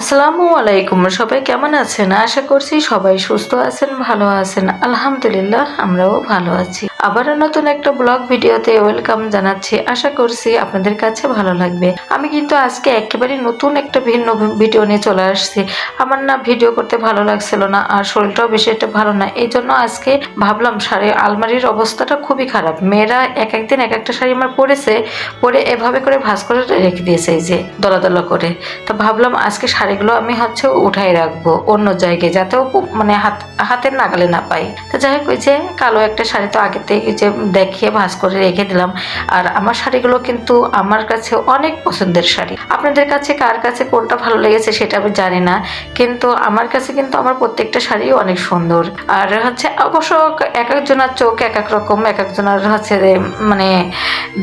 আসসালামু আলাইকুম, সবাই কেমন আছেন? আশা করছি সবাই সুস্থ আছেন, ভালো আছেন। আলহামদুলিল্লাহ, আমরাও ভালো আছি। আবারও নতুন একটা ব্লগ ভিডিওতে ওয়েলকাম জানাচ্ছি। আশা করছি আপনাদের কাছে ভালো লাগবে। আমি কিন্তু আজকে একেবারে নতুন একটা ভিন্ন ভিডিও নিয়ে চলে আসছি। আমার না ভিডিও করতে ভালো লাগছিল না আর শরীরটাও বেশি একটা ভালো না। এই জন্য আজকে ভাবলাম শাড়ি আলমারির অবস্থাটা খুবই খারাপ। মেয়েরা এক একদিন এক একটা শাড়ি আমার পরেছে, পরে এভাবে করে ভাঁজ করে রেখে দিয়েছে এই যে দলা দলা করে। তো ভাবলাম আজকে শাড়িগুলো আমি হচ্ছে উঠাই রাখব অন্য জায়গায় যাতেও মানে হাত, হাতের নাগালে না পাই তো যাই হোক, ওই যে কালো একটা শাড়ি তো আগে থেকে যে দেখিয়ে ভাঁজ করে রেখে দিলাম। আর আমার শাড়িগুলো কিন্তু আমার কাছে অনেক পছন্দের শাড়ি। আপনাদের কাছে কার কাছে কোনটা ভালো লেগেছে সেটা আমি জানি না, কিন্তু আমার কাছে কিন্তু আমার প্রত্যেকটা শাড়ি অনেক সুন্দর। আর হচ্ছে অবশ্য এক একজনের চোখ এক এক রকম, এক একজনের হচ্ছে মানে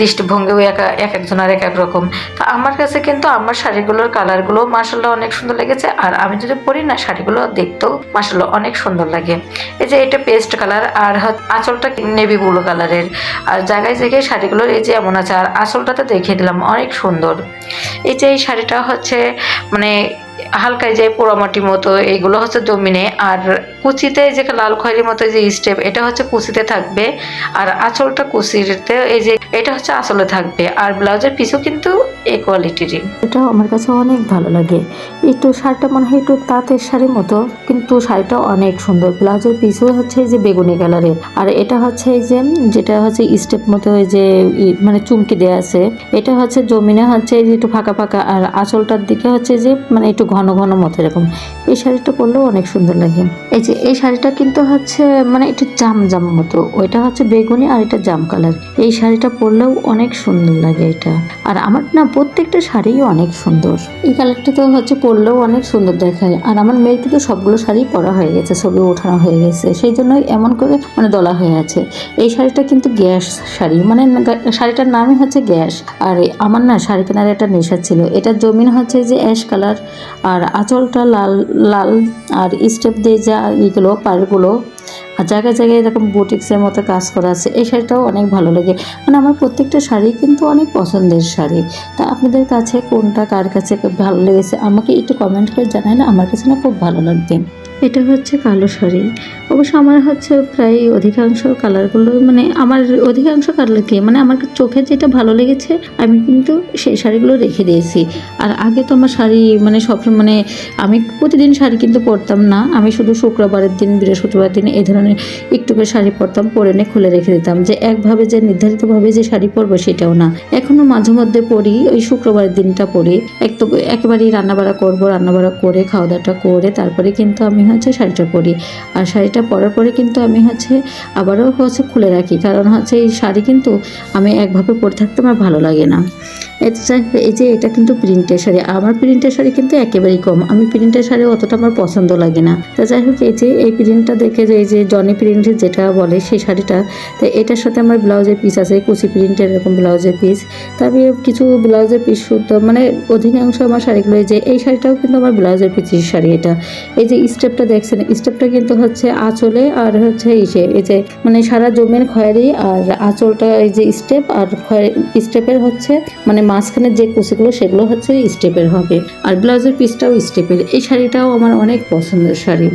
দৃষ্টিভঙ্গিও এক এক একজনের এক এক রকম। তো আমার কাছে কিন্তু আমার শাড়িগুলোর কালারগুলো মাসাল্লাহ অনেক সুন্দর লেগেছে। আর আমি যদি পরি না শাড়িগুলো দেখতেও মাসাল্লাহ অনেক সুন্দর লাগে। এই যে এটা পেস্ট কালার, আর আঁচলটা নেভি ব্লু কালারের আর জায়গায় জায়গায় শাড়িগুলোর এই যে এমন আছে, আর আসলটাতে দেখিয়ে দিলাম, অনেক সুন্দর। এই যে এই শাড়িটা হচ্ছে মানে হালকা যে পোড়ামাটি মতো এইগুলো হচ্ছে জমিনে, আর কুচিতে যে লাল খয়েরির মতো যে স্টেপ এটা হচ্ছে কুচিতে থাকবে। আর আঁচলটা কুচিতে, এই যে এটা হচ্ছে আঁচলে থাকবে। আর ব্লাউজের পিছু কিন্তু এই কোয়ালিটিরই এটাও আমার কাছে অনেক ভালো লাগে। একটু শাড়িটা মনে হয় একটু তাঁতের শাড়ির মতো, কিন্তু শাড়িটা অনেক সুন্দর। ব্লাউজের পিছু হচ্ছে এই যে বেগুনি কালারের আর এটা হচ্ছে এই যে, যেটা হচ্ছে স্টেপ মতো এই যে মানে চুমকি দেওয়া আছে। এটা হচ্ছে জমিনে হচ্ছে যে একটু ফাঁকা ফাঁকা, আর আঁচলটার দিকে হচ্ছে যে মানে একটু ঘন ঘন মতো, এরকম। এই শাড়িটা পরলেও অনেক সুন্দর লাগে। এই যে, এই শাড়িটা কিন্তু হচ্ছে মানে একটু জাম জাম মতো। ওইটা হচ্ছে বেগুনি আর এটা জাম কালার। এই শাড়িটা পরলেও অনেক সুন্দর লাগে এটা। আর আমার না প্রত্যেকটা শাড়িই অনেক সুন্দর। এই কালারটা তো হচ্ছে পরলেও অনেক সুন্দর দেখায়। আর আমার মেয়ের কিন্তু সবগুলো শাড়ি পরা হয়ে গেছে, ছবি ওঠানো হয়ে গেছে। সেই জন্যই এমন করে মানে দলা হয়ে আছে। এই শাড়িটা কিন্তু গ্যাস শাড়ি মানে শাড়িটার নামই হচ্ছে গ্যাস। আর আমার না শাড়ি কেনার একটা নেশা ছিল। এটা জমিন হচ্ছে যে অ্যাশ কালার। আঁচলটা লাল লাল আর স্টেপ দিয়ে যা ইগুলো পাড়গুলো আর জায়গায় জায়গায় এরকম বুটিক্সের মতো কাজ করা আছে। এই শাড়িটাও অনেক ভালো লাগে। মানে আমার প্রত্যেকটা শাড়ি কিন্তু অনেক পছন্দের শাড়ি। তা আপনাদের কাছে কোনটা, কার কাছে ভালো লেগেছে, আমাকে একটু কমেন্ট করে জানায় না আমার কাছে না খুব ভালো লাগবে। এটা হচ্ছে কালো শাড়ি। অবশ্য আমার হচ্ছে প্রায় অধিকাংশ কালারগুলো মানে আমার অধিকাংশ কালার কি মানে আমার চোখে যেটা ভালো লেগেছে, আমি কিন্তু সেই শাড়িগুলো রেখে দিয়েছি। আর আগে তো আমার শাড়ি মানে সব মানে আমি প্রতিদিন শাড়ি কিন্তু পরতাম না, আমি শুধু শুক্রবারের দিন, বৃহস্পতিবার দিন এই ধরনের একটু করে শাড়ি পরতাম, পরে নিয়ে খুলে রেখে দিতাম। যে একভাবে যে, নির্ধারিতভাবে যে শাড়ি পরবো সেটাও না। এখনও মাঝে মধ্যে পরি, ওই শুক্রবারের দিনটা পরি। এক তো একেবারেই রান্নাবাড়া করব, রান্নাবাড়া করে খাওয়া দাওয়াটা করে, তারপরে কিন্তু আমি হচ্ছে শাড়িটা পরি। আর শাড়িটা পরার পরে কিন্তু আমি হচ্ছে আবারও হচ্ছে খুলে রাখি। কারণ হচ্ছে এই শাড়ি কিন্তু আমি একভাবে পরে থাকতে আমার ভালো লাগে না। এই যে এটা কিন্তু প্রিন্টের শাড়ি। আমার প্রিন্টের শাড়ি কিন্তু একেবারেই কম। আমি প্রিন্টের শাড়ি অতটা আমার পছন্দ লাগে না। তো যাই হোক, এই যে এই প্রিন্টটা দেখে যে, এই যে জনি প্রিন্টের যেটা বলে সেই শাড়িটা, তো এটার সাথে আমার ব্লাউজের পিস আছে, কুচি প্রিন্টের এরকম ব্লাউজের পিস তবে কিছু ব্লাউজের পিস মানে অধিকাংশ আমার শাড়িগুলো যে এই শাড়িটাও কিন্তু আমার ব্লাউজের পিসের শাড়ি এটা। এই যে স্টেপটা দেখছেন, স্টেপটা কিন্তু হচ্ছে আঁচলে আর হচ্ছে ইসে, এই যে মানে সারা জমির খয়েরি আর আঁচলটা এই যে স্টেপ আর স্টেপের হচ্ছে মানে মাঝখানে যে কুচিগুলো সেগুলো হচ্ছে স্টেপের হবে। আর ব্লাউজের পিসটাও স্টেপের। এই শাড়িটাও আমার অনেক পছন্দের শাড়ি।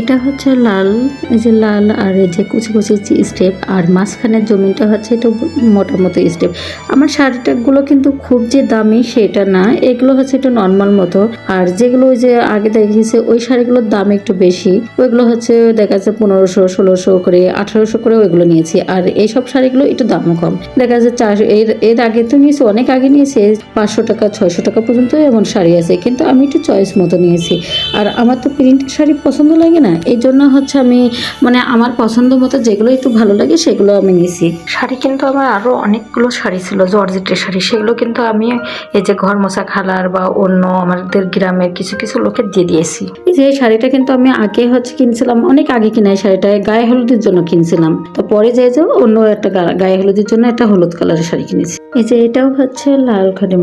এটা হচ্ছে লাল, এই যে লাল আর এই যে কুচি কুচি স্টেপ আর মাঝখানের জমিটা হচ্ছে একটু মোটা মতো স্টেপ আমার শাড়িটাগুলো কিন্তু খুব যে দামি সেটা না, এগুলো হচ্ছে একটু নর্মাল মতো। আর যেগুলো ওই যে আগে দেখিয়েছে, ওই শাড়িগুলোর দাম একটু বেশি। ওইগুলো হচ্ছে দেখা যাচ্ছে পনেরোশো, ষোলোশো করে, আঠারোশো করে ওইগুলো নিয়েছি। আর এইসব শাড়িগুলো একটু দামও কম। দেখা যাচ্ছে চার, এর এর আগে তো নিয়েছি, অনেক আগে নিয়েছি, পাঁচশো টাকা, ছয়শো টাকা পর্যন্ত এমন শাড়ি আছে। কিন্তু আমি একটু চয়েস মতো নিয়েছি। আর আমার তো প্রিন্টের শাড়ি পছন্দ লাগে না? এই জন্য হচ্ছে আমি মানে আমার পছন্দ মতো যেগুলো একটু ভালো লাগে সেগুলো আমি নিয়েছি শাড়ি কিন্তু আমার আরও অনেকগুলো শাড়ি ছিল জর্জেটের শাড়ি। সেগুলো কিন্তু আমি এই যে ঘর মোছা খালার বা অন্য আমাদের গ্রামের কিছু কিছু লোকে দিয়ে দিয়েছি। যে শাড়িটা কিন্তু আমি আগে হচ্ছে কিনছিলাম অনেক আগে কিনা শাড়িটা গায়ে হলুদের জন্য কিনছিলাম। তো পরে যাই যে অন্য একটা গায়ে হলুদের জন্য একটা হলুদ কালারের শাড়ি কিনেছি। এই যে এটাও হচ্ছে লাল খানের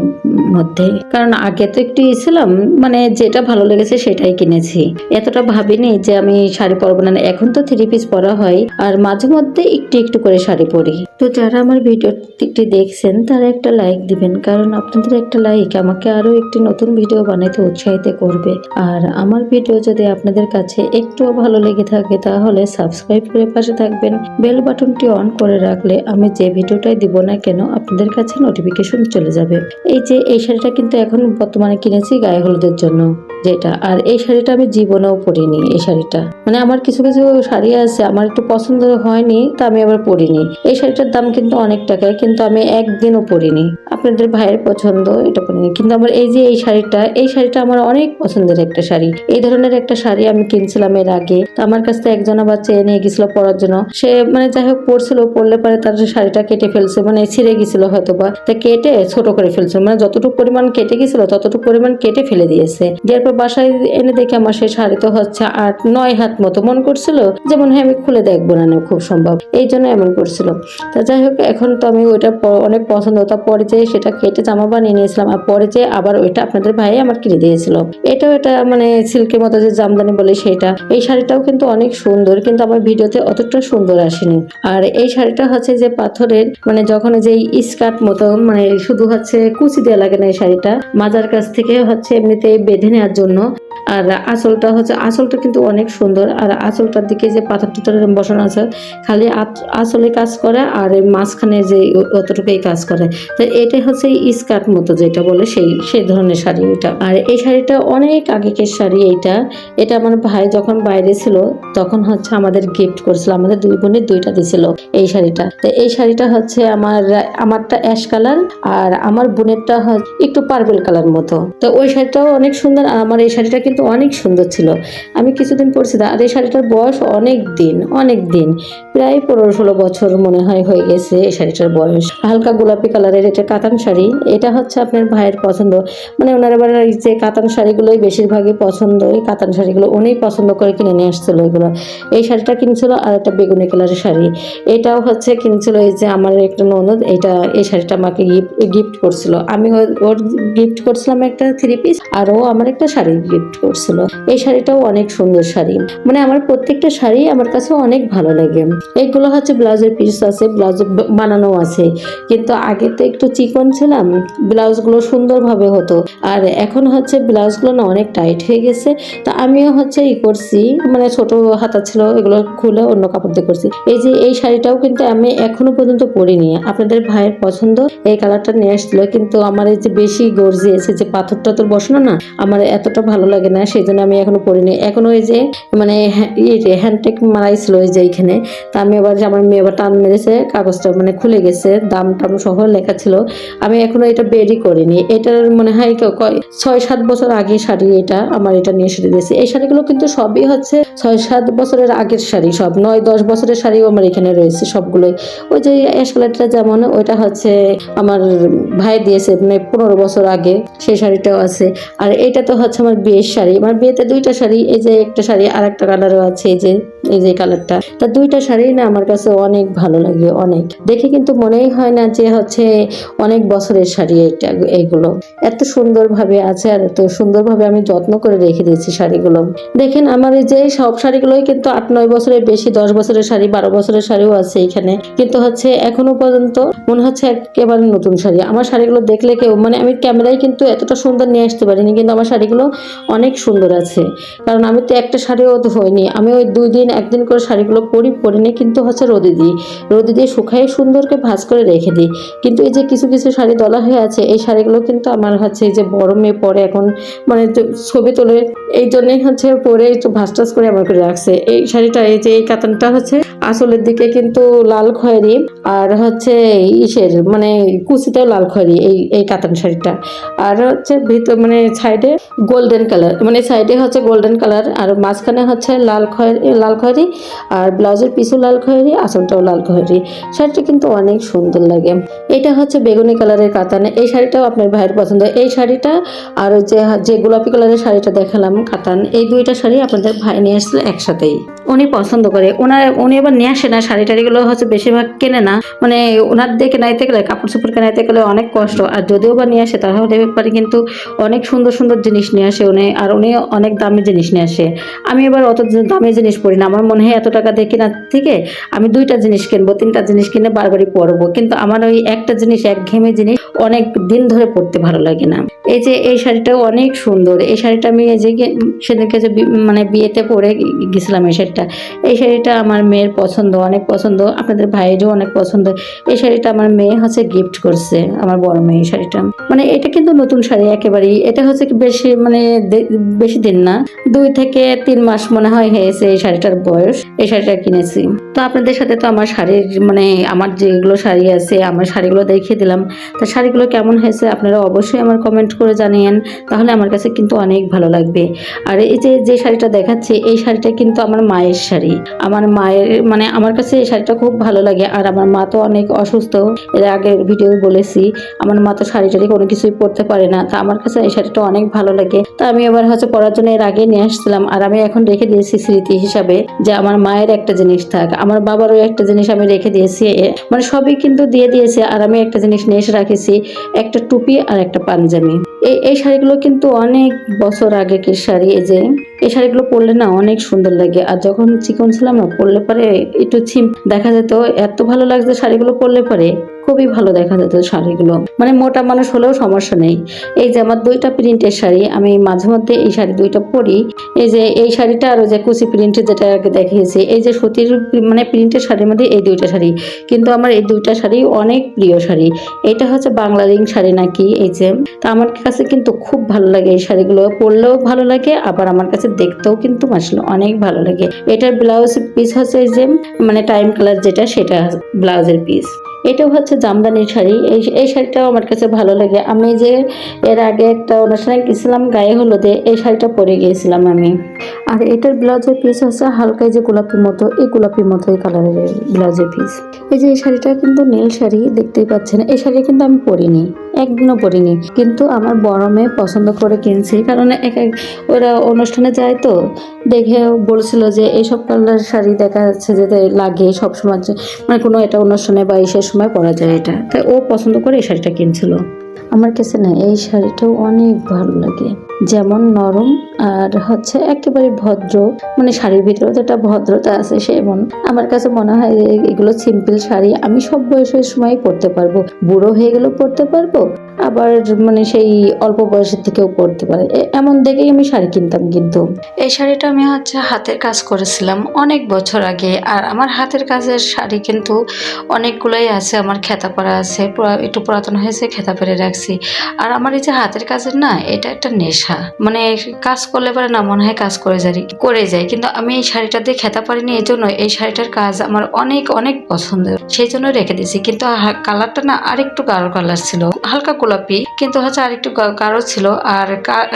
মধ্যে। কারণ আগে তো একটু ছিলাম মানে যেটা ভালো লেগেছে সেটাই কিনেছি। এতটা ভাবিনি যে আমি শাড়ি পরবো না এখন তো থ্রি পিস পরা হয়, আর মাঝে মধ্যে একটু একটু করে শাড়ি পরি। তো যারা আমার ভিডিওটি দেখছেন, তারা একটা লাইক দিবেন, কারণ আপনাদের একটা লাইক আমাকে আরও একটি নতুন ভিডিও বানাইতে উৎসাহিত করবে। আর আমার ভিডিও যদি আপনাদের কাছে একটুও ভালো লেগে থাকে, তাহলে সাবস্ক্রাইব করে পাশে থাকবেন। বেল বাটনটি অন করে রাখলে আমি যে ভিডিওটাই দিব না কেন, আপনাদের কাছে নোটিফিকেশন চলে যাবে। এই যে, এই শাড়িটা কিন্তু এখন বর্তমানে কিনেছি গায়ে হলুদের জন্য। যেটা। আর এই শাড়িটা আমি জীবনেও পরিনি, এই শাড়িটা। মানে আমার কিছু কিছু শাড়ি আছে, আমার একটু পছন্দ হয়নি, তা আমি আবার পরিনি। এই শাড়িটার দাম কিন্তু অনেক টাকা, কিন্তু আমি একদিনও পরিনি। আপনাদের ভাইয়ের পছন্দ, এটা পরিনি। কিন্তু আমার এই যে এই শাড়িটা এই শাড়িটা আমার অনেক পছন্দের একটা শাড়ি। এই ধরনের একটা শাড়ি আমি কিনছিলাম এর আগে, তো আমার কাছ থেকে একজন আবার চেয়ে নিয়ে গেছিল পরার জন্য। সে মানে যাই হোক, পরছিল, পরলে পরে তার শাড়িটা কেটে ফেলছে মানে ছিঁড়ে গেছিল হয়তো বা তা কেটে ছোট করে ফেলছে মানে যতটুকু পরিমাণ কেটে গেছিল, ততটুকু পরিমাণ কেটে ফেলে দিয়েছে। দেওয়ার বাসায় এনে দেখে আমার সেই শাড়ি তো হচ্ছে আট, নয় হাত মতো মন করছিল যেমন হ্যাঁ আমি খুলে দেখব না খুব সম্ভব। এই জন্য এমন করছিল। তা যাই হোক, এখন তো আমি ওইটা অনেক পছন্দ তা পরে যে সেটা কেটে জামা বানিয়ে নিয়েছিলাম আর পরে যে আবার ওইটা আপনাদের ভাই আমার কিনে দিয়েছিল। এটাও এটা মানে সিল্কের মতো যে জামদানি বলে সেটা। এই শাড়িটাও কিন্তু অনেক সুন্দর, কিন্তু আমার ভিডিওতে অতটা সুন্দর আসেনি। আর এই শাড়িটা হচ্ছে যে পাথরের মানে যখন যে স্কার্ট মতো মানে শুধু হচ্ছে কুচি দেওয়া লাগে না এই শাড়িটা, মাজার কাছ থেকে হচ্ছে এমনিতে বেঁধে নেওয়ার জন্য। আর আঁচলটা হচ্ছে আঁচলটা কিন্তু অনেক সুন্দর। আর আঁচলটার দিকে যে পাথর টুথর বসানো আছে, খালি আঁচলে কাজ করে আর মাঝখানে যে অতটুকুই কাজ করে। তো এটা হচ্ছে স্কার্ট মতো যেটা বলে সেই সেই ধরনের শাড়ি এটা। আর এই শাড়িটা অনেক আগেকার শাড়ি এইটা। এটা আমার ভাই যখন বাইরে ছিল, তখন হচ্ছে আমাদের গিফট করেছিল। আমাদের দুই বোনের দুইটা দিছিল এই শাড়িটা। তো এই শাড়িটা হচ্ছে আমার আমারটা অ্যাশ কালার আর আমার বোনেরটা একটু পার্পেল কালার মতো। তো ওই শাড়িটাও অনেক সুন্দর আর আমার এই শাড়িটা কিন্তু অনেক সুন্দর ছিল। আমি কিছুদিন পরছি আর এই শাড়িটার বয়স অনেক দিন অনেক দিন। প্রায় পনেরো ষোলো বছর মনে হয় হয়ে গেছে এই শাড়িটার বয়স। হালকা গোলাপি কালারের এটা কাতান শাড়ি, এটা হচ্ছে আপনার ভাইয়ের পছন্দ। মানে ওনার এই যে কাতান শাড়িগুলোই বেশিরভাগই পছন্দ, এই কাতান শাড়িগুলো উনিই পছন্দ করে কিনে নিয়ে আসছিল এগুলো এই শাড়িটা কিনছিল আর একটা বেগুনি কালারের শাড়ি। এটাও হচ্ছে কিনছিল এই যে আমার একটা ননদ, এটা এই শাড়িটা আমাকে গিফট করছিল। আমি ওর- গিফট করছিলাম একটা থ্রি পিস আর ও আমার একটা গিফট করছিল। এই শাড়িটাও অনেক সুন্দর শাড়ি। মানে আমার প্রত্যেকটা শাড়ি আমার কাছে অনেক ভালো লাগে। এইগুলো হচ্ছে ব্লাউজের পিস আছে, ব্লাউজ বানানো আছে। কিন্তু আগে তো একটু চিকন ছিলাম, ব্লাউজগুলো সুন্দরভাবে হতো। আর এখন হচ্ছে ব্লাউজগুলো না অনেক টাইট হয়ে গেছে। তা আমিও হচ্ছে ই করছি মানে ছোট হাতা ছিল, এগুলো খুলে অন্য কাপড় দিয়ে করছি। এই যে এই শাড়িটাও কিন্তু আমি এখনও পর্যন্ত পরিনি। আপনাদের ভাইয়ের পছন্দ, এই কালারটা নিয়ে আসছিল। কিন্তু আমার এই যে বেশি গর্জিয়েছে, যে পাথর টাথর বসানো না, আমার এতটা ভালো লাগে না সেই জন্য আমি এখনও পরিনি এখনও ওই যে মানে হ্যান্ডটেক মারাইছিল ওই যে এইখানে, তা আমি আবার যে আমার মেয়ে আবার টান মেরেছে, কাগজটা মানে খুলে গেছে, দাম টাম সহ লেখা ছিল। আমি এখনও এটা বেরই করিনি। এটার মনে হয় ক- কয়- ছয় সাত বছর আগে শাড়ি এটা, আমার এটা নিয়ে এসে দিয়েছে। এই শাড়িগুলো কিন্তু সবই হচ্ছে ছয় সাত বছরের আগের শাড়ি, সব নয় দশ বছরের শাড়িও আমার এখানে রয়েছে সবগুলোই। ওই যে অ্যাশ যেমন, ওইটা হচ্ছে আমার ভাই দিয়েছে মানে পনেরো বছর আগে, সেই শাড়িটাও আছে। আর এটা তো হচ্ছে আমার বিয়ের শাড়ি। আমার বিয়েতে দুইটা শাড়ি, এই যে একটা শাড়ি আর একটা কালারও আছে, এই যে এই যে কালারটা তা দুইটা শাড়ি না আমার কাছে অনেক ভালো লাগে, অনেক। দেখে কিন্তু মনেই হয় না যে হচ্ছে অনেক বছরের শাড়ি এটা এইগুলো। এত সুন্দরভাবে আছে আর এত সুন্দরভাবে আমি যত্ন করে রেখে দিয়েছি শাড়িগুলো। দেখেন আমার এই যে সব শাড়িগুলোই কিন্তু আট, নয় বছরের বেশি, দশ বছরের শাড়ি, বারো বছরের শাড়িও আছে এখানে। কিন্তু হচ্ছে এখনও পর্যন্ত মনে হচ্ছে একেবারে নতুন শাড়ি। আমার শাড়িগুলো দেখলে কেউ মানে আমি ক্যামেরায় কিন্তু এতটা সুন্দর নিয়ে আসতে পারিনি, কিন্তু আমার শাড়িগুলো অনেক সুন্দর আছে। কারণ আমি তো একটা শাড়িও হয়নি আমি ওই দুই দিন একদিন করে শাড়িগুলো পরি পরিনি কিন্তু হচ্ছে রোদে দিই। রোদে দিয়ে শুকাই সুন্দরকে ভাঁজ করে রেখে দিই। কিন্তু এই যে কিছু কিছু শাড়ি দলা হয়ে আছে, এই শাড়িগুলো কিন্তু আমার হচ্ছে এই যে বড় মেয়ে পরে এখন মানে ছবি তোলে, এই জন্যই হচ্ছে পরে একটু ভাঁজ টাজ করে আমার করে রাখছে। এই শাড়িটা, এই যে এই কাতানটা হচ্ছে আসলের দিকে কিন্তু লাল খয়েরি আর হচ্ছে ইসের মানে কুচিতেও লাল খয়েরি, এই এই কাতান শাড়িটা। আর হচ্ছে ভিতর মানে সাইডে গোল্ডেন কালার মানে সাইডে হচ্ছে গোল্ডেন কালার আর মাঝখানে হচ্ছে লাল খয়েরি লাল খয়েরি আর ব্লাউজের পিছু লাল খয়েরি, আসলটাও লাল খয়েরি। শাড়িটা কিন্তু অনেক সুন্দর লাগে। এটা হচ্ছে বেগুনি কালারের কাতান। এই শাড়িটাও আপনার ভাইয়ের পছন্দ এই শাড়িটা আর যে যে গোলাপি কালারের শাড়িটা দেখালাম, কাতান, এই দুইটা শাড়ি আপনাদের ভাই নিয়ে আসছিল একসাথেই। উনি পছন্দ করে। ওনার উনি এবার নিয়ে আসে না শাড়ি টাড়িগুলো হচ্ছে বেশিরভাগ কেনে না। মানে ওনার দিয়ে কেনাইতে গেলে কাপড় চোপড় কেনাইতে গেলে অনেক কষ্ট। আর যদিও বা নিয়ে আসে, তাহলে কিন্তু অনেক সুন্দর সুন্দর জিনিস নিয়ে আসে, উনি, আর উনি অনেক দামি জিনিস নিয়ে আসে। আমি এবার অত দামি জিনিস পরি না। আমার মনে হয় এত টাকা দিয়ে কেনার থেকে আমি দুইটা জিনিস কিনবো, তিনটা জিনিস কিনে বারবারই পরবো। কিন্তু আমার ওই একটা জিনিস এক ঘেমে জিনিস অনেক দিন ধরে পরতে ভালো লাগে না। এই যে, এই শাড়িটাও অনেক সুন্দর। এই শাড়িটা আমি এই যে সেদিনকে যে মানে বিয়েতে পরে গেছিলাম এই শাড়িটা। এই শাড়িটা আমার মেয়ের পছন্দ, অনেক পছন্দ। আপনাদের ভাইয়েরও অনেক পছন্দ। এই শাড়িটা আমার মেয়ে হচ্ছে গিফট করছে, আমার বড় মেয়ে শাড়িটা। মানে এটা কিন্তু নতুন শাড়ি একেবারেই। এটা হচ্ছে বেশি মানে দে- বেশি দিন না। দুই থেকে তিন মাস মনে হয় হয়েছে এই শাড়িটার বয়স, এই শাড়িটা কিনেছি। তো আপনাদের সাথে তো আমার শাড়ির মানে আমার যেগুলো শাড়ি আছে, আমার শাড়িগুলো দেখিয়ে দিলাম। তো শাড়িগুলো কেমন হয়েছে আপনারা অবশ্যই আমার কমেন্ট করে জানিয়েন, তাহলে আমার কাছে কিন্তু অনেক ভালো লাগবে। আর এই যে যে শাড়িটা দেখাচ্ছি, এই শাড়িটা কিন্তু আমার মায়ের শাড়ি। আমার মায়ের মানে আমার কাছে এই শাড়িটা খুব ভালো লাগে, আর আমার মা তো অনেক অসুস্থ। এর আগের ভিডিও বলেছি, আমার মা তো শাড়ি টাড়ি কোনো কিছুই পরতে পারে না। তা আমার কাছে এই শাড়িটা অনেক ভালো লাগে। তা আমি আবার হচ্ছে পড়ার জন্য এর আগে নিয়ে আসছিলাম। আর আমি এখন রেখে দিয়েছি স্মৃতি হিসাবে যে আমার মায়ের একটা জিনিস থাক, আমার বাবারও একটা জিনিস আমি রেখে দিয়েছি। মানে সবই কিন্তু দিয়ে দিয়েছে আর আমি একটা জিনিস নিয়ে এসে রাখেছি, একটা টুপি আর একটা পাঞ্জাবি। এই এই শাড়িগুলো কিন্তু অনেক বছর আগেকার শাড়ি, এই যে, এই শাড়িগুলো পরলে না অনেক সুন্দর লাগে। আর যখন চিকন ছিলাম না, পরলে পরে একটু ছিম দেখা যেত, এত ভালো লাগছে শাড়িগুলো পরলে পরে। খুবই ভালো দেখা যেত শাড়িগুলো। মানে মোটা মানুষ হলেও সমস্যা নেই। এই যে আমার দুইটা প্রিন্টের শাড়ি, আমি মাঝে মধ্যে এই শাড়ি দুইটা পরি। এই যে এই শাড়িটা আর যে কুচি প্রিন্টের যেটা আগে দেখিয়েছি, এই যে সুতির মানে প্রিন্টের শাড়ির মধ্যে এই দুইটা শাড়ি। কিন্তু আমার এই দুইটা শাড়ি অনেক প্রিয় শাড়ি। এটা হচ্ছে বাংলা রিং শাড়ি নাকি এই যে? তা আমার কাছে কিন্তু খুব ভালো লাগে এই শাড়িগুলো। পরলেও ভালো লাগে, আবার আমার কাছে দেখতেও কিন্তু আসলে অনেক ভালো লাগে। এটার ব্লাউজ পিস হচ্ছে যে মানে টাইম কালার যেটা, সেটা ব্লাউজের পিস। এটাও হচ্ছে জামদানির শাড়ি। এই এই শাড়িটাও আমার কাছে ভালো লাগে। আমি যে এর আগে একটা অনুষ্ঠানে গেছিলাম গায়ে হলুদে, এই শাড়িটা পরে গিয়েছিলাম আমি। আর এটার ব্লাউজের পিস হচ্ছে হালকা যে গোলাপি মতো, এই গোলাপি মতো এই কালারের ব্লাউজের পিস এই যে এই শাড়িটা কিন্তু নীল শাড়ি, দেখতেই পাচ্ছেন। এই শাড়ি কিন্তু আমি পরিনি, একদিনও পরিনি। কিন্তু আমার বড় মেয়ে পছন্দ করে কিনছি কারণ এক এক ওরা অনুষ্ঠানে যায় তো, দেখে বলছিল যে এইসব কালার শাড়ি দেখা যাচ্ছে যে লাগে সবসময় যে- মানে কোনো এটা অনুষ্ঠানে বা ইসের সময় পরা যায় এটা। তাই ও পছন্দ করে এই শাড়িটা কিনছিল। আমার কাছে না, এই শাড়িটাও অনেক ভালো লাগে। যেমন নরম আর হচ্ছে একেবারে ভদ্র মানে শাড়ির ভিতরে যেটা ভদ্রতা আছে সেমন আমার কাছে মনে হয় যে এগুলো সিম্পল শাড়ি আমি সব বয়সের সময় পরতে পারব। বুড়ো হয়ে গেলেও পরতে পারব আবার মানে সেই অল্প বয়সের থেকেও পরতে পারে। এমন দেখেই আমি শাড়ি কিনতাম কিন্তু। এই শাড়িটা আমি হচ্ছে হাতের কাজ করেছিলাম অনেক বছর আগে আর আমার হাতের কাজের শাড়ি কিন্তু অনেকগুলোই আছে, আমার খেতা পরা আছে একটু পুরাতন হয়েছে, খেতা পেরে রাখছি। আর আমার এই যে হাতের কাজের না, এটা একটা নেশা। মানে কাজ করলে পরে না মনে হয় কাজ করে যাই করে যাই। কিন্তু আমি এই শাড়িটা দিয়ে খেতা পারিনি, এই জন্য এই শাড়িটার কাজ আমার অনেক অনেক পছন্দ সেই জন্য রেখে দিয়েছি। কিন্তু কালারটা না আরেকটু গাঢ় কালার ছিল। হালকা গোলাপি, কিন্তু হচ্ছে আরেকটু গা- গাঢ় ছিল। আর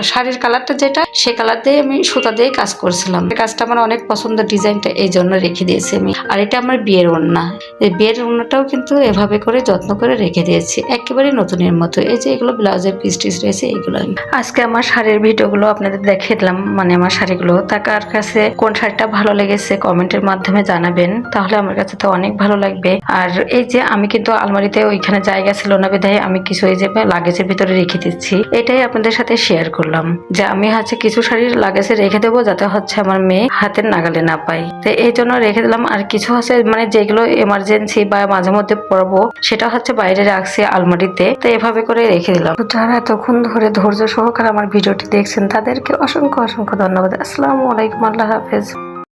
শাড়ির কালারটা যেটা, সে কালার দিয়ে আমি সুতা দিয়ে কাজ করছিলাম। কাজটা আমার অনেক পছন্দ ডিজাইনটা এই জন্য রেখে দিয়েছি আমি। আর এটা আমার বিয়ের ওড়না। বিয়ের ওড়নাটাও কিন্তু এভাবে করে যত্ন করে রেখে দিয়েছি। একেবারে নতুনের মতো। এই যে এগুলো ব্লাউজের পিস টিস রয়েছে, এগুলো আজকে আমার শাড়ির ভিডিওগুলো আপনাদের দেখিয়ে দিলাম মানে আমার শাড়িগুলো। তা কার কাছে, কোন শাড়িটা ভালো লেগেছে কমেন্টের মাধ্যমে জানাবেন। তাহলে আমার কাছে তো অনেক ভালো লাগবে। আর এই যে আমি কিন্তু আলমারিতে ওইখানে জায়গা ছিল না বিধায় আমি কিছু এই যে লাগেজের ভিতরে রেখে দিচ্ছি। এটাই আপনাদের সাথে শেয়ার করলাম। যে আমি হচ্ছে কিছু শাড়ির লাগেজে রেখে দেবো যাতে হচ্ছে আমার মেয়ে হাতের নাগালে না পায়। তো এই জন্য রেখে দিলাম। আর কিছু হচ্ছে মানে যেগুলো এমার্জেন্সি বা মাঝে মধ্যে পরবো, সেটা হচ্ছে বাইরে রাখছি আলমারিতে। তো এভাবে করে রেখে দিলাম। যারা এতক্ষণ ধরে ধৈর্য সহকারে আমার ভিডিওটি দেখছেন, তাদেরকে অসংখ্য অসংখ্য ধন্যবাদ। আসসালামু আলাইকুম। আল্লাহ হাফেজ।